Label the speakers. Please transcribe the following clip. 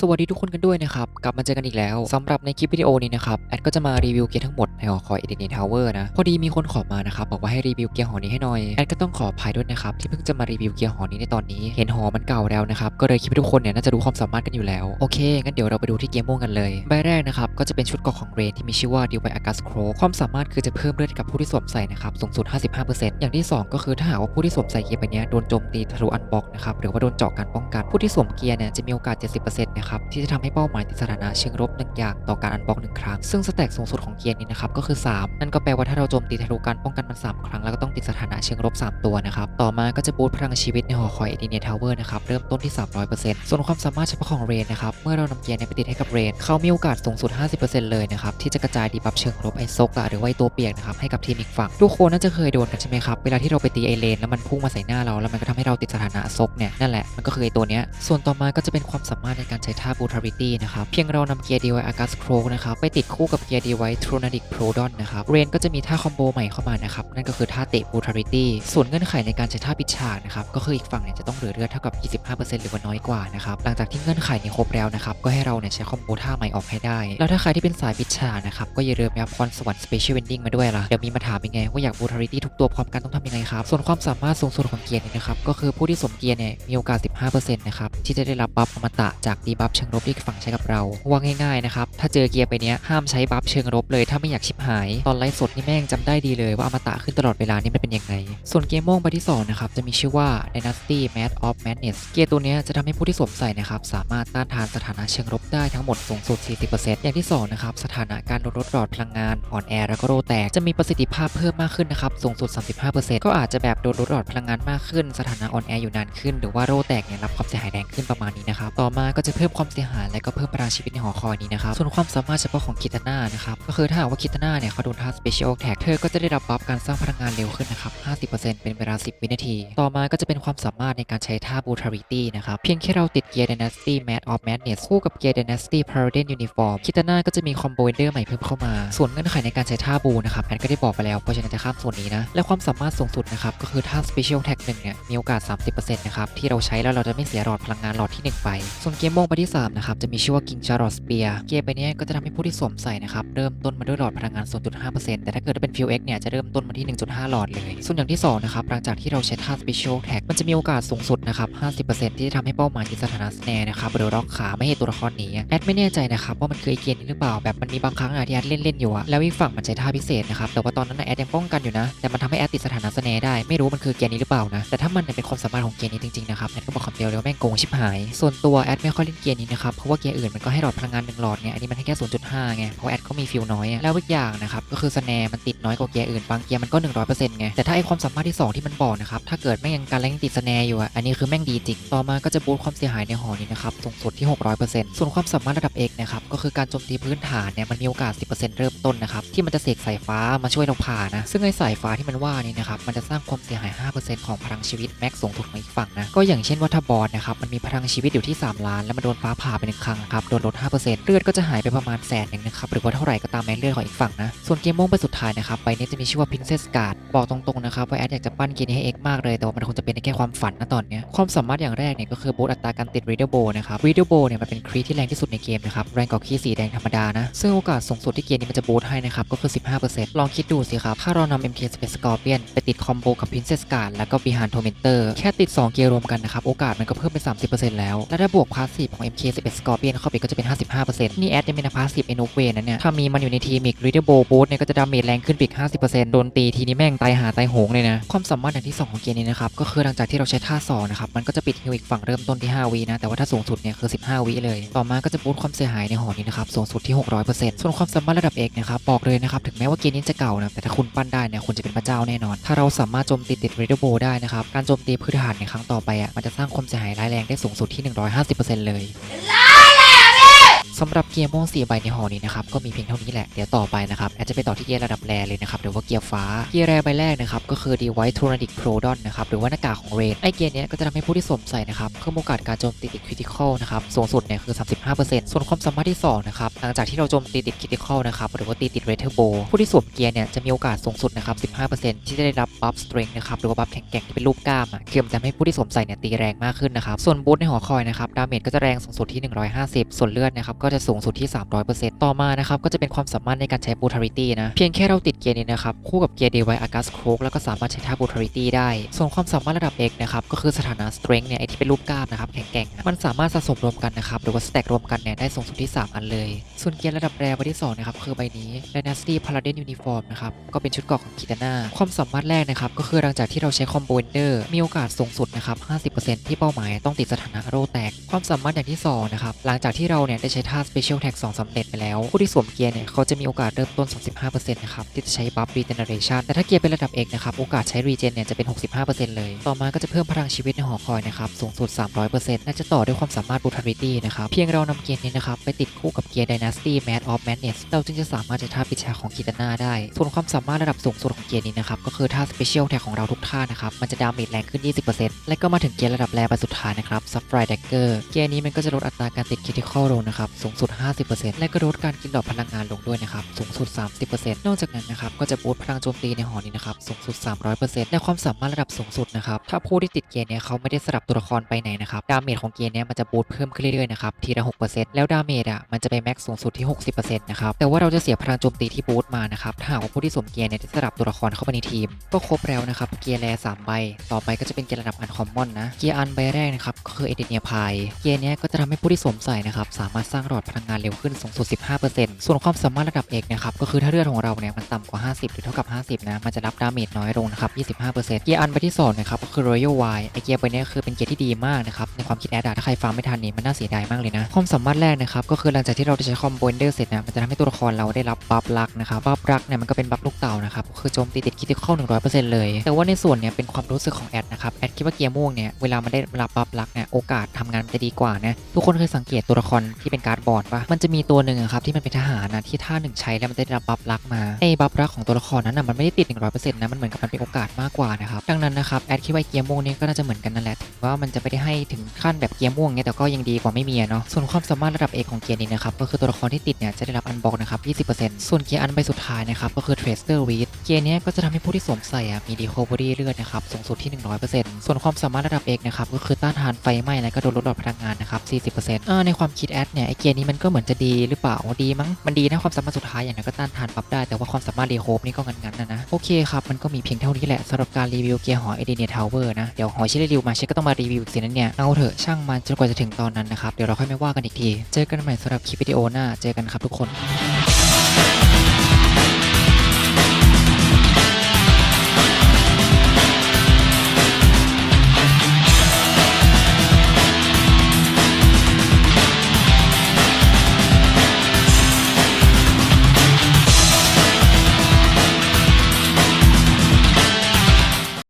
Speaker 1: สวัสดีทุกคนกันด้วยนะครับ กลับมาเจอกันอีกแล้วสำหรับในคลิปวิดีโอนี้นะครับ แอดก็จะมารีวิวเกียร์ทั้งหมดในหอคอยเอเดนทาวเวอร์นะ พอดีมีคนขอมานะครับ บอกว่าให้รีวิวเกียร์หอนี้ให้หน่อย แอดก็ต้องขออภัยด้วยนะครับ ที่เพิ่งจะมารีวิวเกียร์หอนี้ในตอนนี้ เห็นหอมันเก่าแล้วนะครับ ก็เลยคิดว่าทุกคนเนี่ยน่าจะรู้ความสามารถกันอยู่แล้ว โอเค งั้นเดี๋ยวเราไปดูที่เกมม่วงกันเลย ใบแรกนะครับ ก็จะเป็นชุดเกราะของเรนที่มีชื่อว่าดิวไบอากัสโครความสามารถคือจะเพิ่มเลือดกับผู้ที่สวมใส่นะครับ สูงสุด 55%อย่างที่สองก็คือถ้าหากว่าผู้ที่สวมใส่เกียร์ใบเนี้ยโดนโจมตีทะลุอันบล็อกนะครับ หรือว่าโดนเจาะการป้องกัน ผู้ที่สวมเกียร์เนี่ยจะมีโอกาส 70%นะครับที่จะทำให้เป้าหมายติดสถานะเชิงรบหนึ่งอย่างต่อการอันบล็อกหนึ่งครั้ง ซึ่งสแต็กสูงสุดของเกียร์นี้นะครับก็คือ 3 นั่นก็แปลว่าถ้าเราโจมตีทะลุการป้องกันมัน 3 ครั้งแล้วก็ต้องติดสถานะเชิงรบ 3 ตัวนะครับต่อมาก็จะบูตพลังชีวิตในหอคอยเอดีเนียทาวเวอร์นะครับเริ่มต้นที่ 300%ส่วนความสามารถเฉพาะของเรนนะครับเมื่อเรานำเกียร์นี้ไปติดให้กับเรนเขามีโอกาสสูงสุด 50%เลยนะครับที่จะกระจายดีบัฟเชิงรบไอซกะหรือว่าตัวเปียกนะครับให้กับทีมอีกฝั่งทุกคนน่าจะเคยโดนกันใช่ไหมครับเวลาที่เราไปตีไอเลนแล้วมันพุ่งมาใส่หน้าเราแล้วมันก็ทำให้เราติดสถานะซกเนี่ยนั่นแหละมันก็คือไอตัวเนี้ยส่วนต่อมาก็จะเป็นความสามารถในการใช้ท่าบูทาริตี้นะครับ เพียงเรานำเกียร์ดีไวอากัสโครนะครับ ไปติดคู่กับเกียร์ดีไวทรูนาดิกโพรดอนนะครับ เรนก็จะมีท่าคอมโบใหม่เข้ามานะครับ นั่นก็คือท่าเตะบูทาริตี้ส่วนเงื่อนไขในการใช้ท่าปิดฉากนะครับ ก็คืออีกฝั่งเนี่ยจะต้องเหลือเลือดเท่ากับ 25%หรือว่าน้อยกว่านะครับ หลังจากที่เงื่อนไขนี้ครบแล้วนะครับ ก็ให้เราเนี่ยใช้คอมโบท่าใหม่ออกให้ได้ แล้วถ้าใครที่เป็นสายปิดฉากนะครับ ก็อย่าลืมยับพรสวรรค์สเปเชียลเวนดิ้งมาด้วยล่ะ เดี๋ยวมีมาถามยังไงว่าอยากบูทาริตี้ทุกตัวพร้อมกันต้องทำยังไงครับ ส่วนความสามารถสูงสุดของเกียร์นี้นะครับ ก็คือผู้ที่สมเกียร์เนี่ยมีโอกาส 15%นะครับที่จะได้รับบัฟอมตะจากดีบััฟเชิงรบที่ฝั่งใช้กับเราว่าง่ายๆนะครับถ้าเจอเกียร์ไปเนี้ยห้ามใช้บัฟเชิงรบเลยถ้าไม่อยากชิบหาย ตอนไลฟ์สดนี่แม่งจำได้ดีเลยว่าอมตะขึ้นตลอดเวลานี่มันเป็นยังไง ส่วนเกมโม่งใบที่สองนะครับจะมีชื่อว่า Dynasty Math of Madness เกียร์ตัวเนี้ยจะทำให้ผู้ที่สวมใส่นะครับสามารถต้านทานสถานะเชิงรบได้ทั้งหมดสูงสุด 40%อย่างที่สองนะครับสถานะการลดลดหลอดพลังงานอ่อนแอแล้วก็โรแตกจะมีประสิทธิภาพเพิ่มมากขึ้นนะครับสูงสุด 35%ก็อาจจะแบบโดนลดหลอดพลังงานมากขึ้น สถานะอ่อนแออยู่นานขึ้น หรือว่าโรแตกเนี่ยรับความเสียหายแรงขึ้นประมาณนี้นะครับต่อมาก็จะเพิ่มความเสียหายและก็เพิ่มพลังชีวิตในหอคอยนี้นะครับ ส่วนความสามารถเฉพาะของคิตาน่านะครับ ก็คือถ้าหากว่าคิตาน่าเนี่ยเขาโดนท่า Special Attack เธอก็จะได้รับบัฟการสร้างพลังงานเร็วขึ้นนะครับ 50%เป็นเวลา 10 วินาที ต่อมาก็จะเป็นความสามารถในการใช้ท่า Brutality นะครับ เพียงแค่เราติดเกียร์ Dynasty Mad of Madness คู่กับเกียร์ Dynasty Paladin Uniform คิตาน่าก็จะมีคอมโบเดอร์ใหม่เพิ่มเข้ามา ส่วนเงื่อนไขในการใช้ท่าบูนะครับแอนก็ได้บอกไปแล้ว เพราะฉะนั้นจะข้ามส่วนนี้นะ และความสามารถสูงสุดนะครับ ก็คือท่า Special Tag 1เนี่ย มีโอกาส 30%นะครับ ที่เราใช้แล้วเราจะไม่เสียหลอดพลังงานหลอดที่ 1 ไป ส่วนเกมโมงใบที่สามนะครับจะมีชื่อว่า King Charlotte Spear เกมใบเนี้ยก็จะทำให้ผู้ที่สวมใส่นะครับเริ่มต้นมาด้วยหลอดพลังงาน 0.5%แต่ถ้าเกิดเป็น Fuel X เนี่ยจะเริ่มต้นมาที่ 1.5 หลอดเลย ส่วนอย่างที่สองนะครับหลังจากที่เราใช้ท่า Special Attack มันจะมีโอกาสสูงสุดนะครับ 50%ที่จะทำให้เป้าหมายที่สถานะสแนนะครับหรือล็อกขาไม่ให้ตัวละครหนีแอดไม่แน่ใจนะครับว่ามันคือไอเกมนี้หรือเปล่าแบบมันมีบางครั้งอะที่แอดเล่นเล่นอยู่อะแล้วอีกฝั่งมันใช้ท่าพิเศษนะครับแต่ว่าตอนนั้นแอดยังป้องกันอยู่นะ แต่มันทำให้แอดติดสถานะสแนได้ไม่รู้มันคือเกมนี้หรือเปล่านะแต่ถ้ามันเป็นความสามารถของเกมนี้จริงๆนะครับแอดก็บอกคำเดียวเลยว่าแม่งโกงชิบหาย ส่วนตัวแอดไม่ค่อยเล่นเกมนี้นะครับเพราะว่าเกมอื่นมันก็ให้หลอดพลังงานหนึ่งหลอดไงอันนี้มันให้แค่ 0.5 ไงเพราะแอดก็มีฟิลน้อยแล้วอีกอย่างนะครับก็คือสแนมันติดน้อยกว่าเกมอื่นบางเกมมันก็ 100%ไงแต่ถ้าไอความสามารถที่สองที่มันบอกนะครับถ้าเกิดแม่งยังการแรงติดสแนอยู่อะอันนี้คือแม่งดีจริงต่อมาก็จะบูตความเสียหายในหอนี้นะครับสูงสุดที่ 600%ส่วนความสามารถระดับ X นะครับก็คือการโจมตีพื้นฐานเนี่ยมันมีโอกาส 10%เริ่มต้นนะครับที่มันจะเสกสายฟ้ามาช่วยเราผ่านะซึ่งไอสายฟ้าที่มันว่านี่นะครับมันจะสร้างความเสียหาย 5%ของพลังชีวิตแม็กสูงสุดของอีกฝั่งนะก็อย่างเช่นว่าถ้าบอสนะครับมันมีพลังชีวิตอยู่ที่ 3 ล้านแล้วมันโดนฟ้าผ่าไปหนึ่งครั้งครับโดนลด 5%เลือดก็จะหายไปประมาณแสนหนึ่งนะครับหรือว่าเท่าไหร่ก็ตามแม้เลือดของอีกฝั่งนะ ส่วนเกมโมงไปสุดท้ายนะครับใบนี้จะมีชื่อว่า Princess Guard บอกตรงๆนะครับว่าแอดอยากจะปั้นเกมนี้ให้เอกมากเลย แต่ว่ามันคงจะเป็นแค่ความฝันนะตอนนี้ความสามารถอย่างแรกเนี่ยก็คือบูตอัตราการติด Reader Bow นะครับ Reader Bow เนี่ยมันเป็นครีที่แรงที่สุดในเกมนะครับแรงกว่าครีสีแดงธรรมดานะซึ่งโอกาสสูงสุดที่เกมนี้มันจะบูตให้นะครับก็คือ 15%ลองคิดดูสิครับถ้าเรานำ MK Space Scorpion ไปติดคอมโบกับ Princess Guard แล้วก็ Behind Tormentor แค่ติด 2 เกียร์รวมกันนะครับโอกาสมันก็เพิ่มเป็น 30%แล้วและถ้าบวกพาสซีฟของ MK 11 Scorpion เข้าไปก็จะเป็น 55%นี่แอดยังเป็นพาสซีฟเอนุเวนะเนี่ยถ้ามีมันอยู่ในทีมอีก Reader Bow Boost เนี่ยก็จะดาเมจแรงขึ้นไปอีก 50%โดนตีทีนี้แม่งตายหาตายโหงเลยนะความสามารถอย่างที่สองของเกมนี้นะครับก็คือหลังจากที่เราใช้ท่าสองนะครับมันก็จะปิดฮิวอีกฝั่งเริ่มต้นที่ 5วินะแต่ว่าถ้าสูงสุดเนี่ยคือ 15วิเลยต่อมาก็จะบูตความเสียหายในหอนี้นะครับสูงสุดที่ 600%ส่วนความสามารถระดับเอกนะครับบอกเลยนะครับถึงแม้ว่าเกมนี้จะเก่านะแต่ถ้าคุณปั้นได้เนี่ยคุณจะเป็นพระเจ้าแน่นอน ถ้าเราสามารถโจมตีติดเรดโบได้นะครับการโจมตีพื้นฐานในครั้งต่อไปอะมันจะสร้างความเสียหายร้ายแรงได้สูงสุดที่ 150%เลย ಎಲ್ಲ สำหรับเกียร์ม่วง4ใบในหอนี้นะครับก็มีเพียงเท่านี้แหละเดี๋ยวต่อไปนะครับแอดจะไปต่อที่เกียร์ระดับแรเลยนะครับหรือว่าเกียร์ฟ้าเกียร์แรใบแรกนะครับก็คือดีไวท์โทรนิกโปรดอนนะครับหรือว่าหน้ากากของเรนไอเกียร์นี้ก็จะทำให้ผู้ที่สวมใส่นะครับเพิ่มโอกาสการโจมตีติดคริติคอลนะครับสูงสุดเนี่ยคือ 35%ส่วนความสามารถที่สองนะครับหลังจากที่เราโจมตีติดคริติคอลนะครับหรือว่าตีติดเรเทอร์โบผู้ที่สวมเกียร์เนี่ยจะมีโอกาสสูงสุดนะครับ 15%ที่จะได้รับบัฟสตริงนะครับหรือว่าบัฟแข็งแกร่งที่เป็นรูปกล้ามอะคือมันจะทำให้ผู้ที่สวมใส่เนี่ยตีแรงมากขึ้นนะครับส่วนบูทในหอคอยนะครับดาเมจก็จะแรงสูงสุดที่ 150 ส่วนเลือดนะครับก็ก็จะสูงสุดที่ 300%ต่อมานะครับก็จะเป็นความสามารถในการใช้บูทาริตี้นะเพียงแค่เราติดเกียร์นี้นะครับคู่กับเกียร์เดวายอากัสโคกแล้วก็สามารถใช้ท่าบูทาริตี้ได้ ส่วนความสามารถระดับ X นะครับก็คือสถานะสตริงเนี่ยไอที่เป็นรูปกล้ามนะครับแข็งแกร่งมันสามารถสะสมรวมกันนะครับหรือว่าสแต็กรวมกันเนี่ยได้สูงสุดที่ 3 อันเลย ส่วนเกียร์ระดับแรใบที่สองนะครับคือใบนี้ Dynasty Paladin Uniform นะครับก็เป็นชุดเกราะของคิตาน่าความสามารถแรกนะครับก็คือหลังจากที่เราใช้คอมโบเอนเดอร์มีโอกาสสูงสุดนะครับ50%ที่เป้าหมายต้องติดสถานะโรแตกความสามารถอย่างที่สองนะครับหลังจากที่เราเนี่ยได้ใช้ท่าา Special Tag 2สำเร็จไปแล้ว ผู้ที่สวมเกียร์เนี่ยเขาจะมีโอกาสเริ่มต้น 35%นะครับที่จะใช้บัฟ Regeneration แต่ถ้าเกียร์เป็นระดับ X นะครับโอกาสใช้ Regen เนี่ยจะเป็น 65%เลย ต่อมาก็จะเพิ่มพลังชีวิตในหอคอยนะครับสูงสุด 300%และจะต่อด้วยความสามารถ Brutality นะครับเพียงเรานำเกียร์นี้นะครับไปติดคู่กับเกียร์ Dynasty Mad of Madness เราจึงจะสามารถจะท่าปิดฉากของคิตาน่าได้ ส่วนความสามารถระดับสูงสุดของเกียร์นี้นะครับก็คือท่า Special Tag ของเราทุกท่านะครับมันจะดาเมจแรงขึ้น 20%และก็มาถึงเกียร์ระดับแรใบสุดท้ายนะครับ Sapphire Dagger เกียร์นี้มันก็จะลดอัตราการติด Critical ลงนะครับสูงสุด 50%และก็ลดการกินดอกพลังงานลงด้วยนะครับสูงสุด 30%นอกจากนั้นนะครับก็จะบูตพลังโจมตีในหอนี้นะครับสูงสุด 300%และความสามารถระดับสูงสุดนะครับถ้าผู้ที่ติดเกียร์เนี้ยเขาไม่ได้สลับตัวละครไปไหนนะครับดาเมจของเกียร์เนี้ยมันจะบูตเพิ่มขึ้นเรื่อยๆนะครับทีละ 6%แล้วดาเมจอะมันจะไปแม็กสูงสุดที่ 60%นะครับแต่ว่าเราจะเสียพลังโจมตีที่บูตมานะครับถ้าหากว่าผู้ที่สวมเกียร์เนี่ยได้สลับตัวละครเข้าไปในทีม ก็ครบแล้วนะครับเกียร์แรสามใบ ต่อไปก็จะเป็นเกียร์ระดับอันคอมมอนนะเกียร์อันใบแรกนะครับก็คือเอเดเนียพายเกียร์เนี้ยก็จะทำให้ผู้ที่สวมใส่นะครับสามารถสร้างหลอดพลังงานเร็วขึ้นสูงสุด 15%ส่วนความสามารถระดับเอกนะครับก็คือถ้าเลือดของเราเนี่ยมันต่ำกว่า 50 หรือเท่ากับ 50 นะมันจะรับดาเมจน้อยลงนะครับ 25%เกียร์อันใบที่สองนะครับก็คือ Royal Y ไอเกียร์ใบเนี้ยคือเป็นเกียร์ที่ดีมากนะครับในความคิดแอดอะถ้าใครฟังไม่ทันนี่มันน่าเสียดายมากเลยนะความสามารถแรกนะครับก็คือหลังจากที่เราได้ใช้คอมโบนเดอร์เสร็จนะมันจะทำให้ตัวละครเราได้รับบัฟลักนะครับบัฟลักเนี่ยมันก็เป็นบัฟลูกเต่านะครับคือโจมตีติดคิดที่เข้า100%เลย แต่ว่าในส่วนเนี่ยเป็นความรู้สึกของแอดนะครับแอดคิดว่าเกียร์ม่วงเนี่ยเวลามันได้รับบัฟลักเนี่ยโอกาสทำงานจะดีกว่านะทุกคนเคยสังเกตตัวละครที่เป็นการ์ดบอร์ดปะมันจะมีตัวหนึ่งอะครับที่มันเป็นทหารนะที่ท่าหนึ่งใช้แล้วมันได้รับบัฟลักมาไอ้บัฟลักของตัวละครนั้นนะมันไม่ได้ติด 100%นะมันเหมือนกับมันเป็นโอกาสมากกว่านะครับดังนั้นนะครับแอดคิดว่าเกียร์ม่วงนี่ก็น่าจะเหมือนกันนั่นแหละถึงว่ามันจะไม่ได้ให้ถึงขั้นแบบเกียร์ม่วงเนี่ยแต่ก็ยังดีกว่าไม่มีเนาะส่วนความสามารถระดับเอกของเกียร์นี้นะครับก็คือตัวละครที่ติดเนี่ยจะได้รับอันบอกนะครับ 20%ส่วนเกียร์อันใบสุดท้ายนะครับก็คือ Tracer Read เกียร์นี้ก็จะทำให้ผู้ที่สวมใส่อะมี Recovery เลือดนะครับสูงสุดที่ 100%ส่วนความสามารถระดับเอกนะครับก็คือต้านทานไฟไหม้และก็โดนลดหลอดพลังงานนะครับ40%อ่าในความคิดแอดเนี่ยไอเกียร์นี้มันก็เหมือนจะดีหรือเปล่าดีมั้งมันดีนะความสามารถสุดท้ายอย่างนั้นก็ต้านทานปรับได้แต่ว่าความสามารถรีโคฟนี่ก็งันๆนะนะโอเคครับมันก็มีเพียงเท่านี้แหละสำหรับการรีวิวเกียร์หอเอเดเนียทาวเวอร์นะเดี๋ยวหอชิรีวิวมาเชคก็ต้องมารีวิวอีกสินั้นเนี่ยเอาเถอะช่างมันจนกว่าจะถึงตอนนั้นนะครับเดี๋ยวเราค่อยไม่ว่ากันอีกที เจอกันใหม่สำหรับคลิปวิดีโอหน้าเจอกันครับทุกคน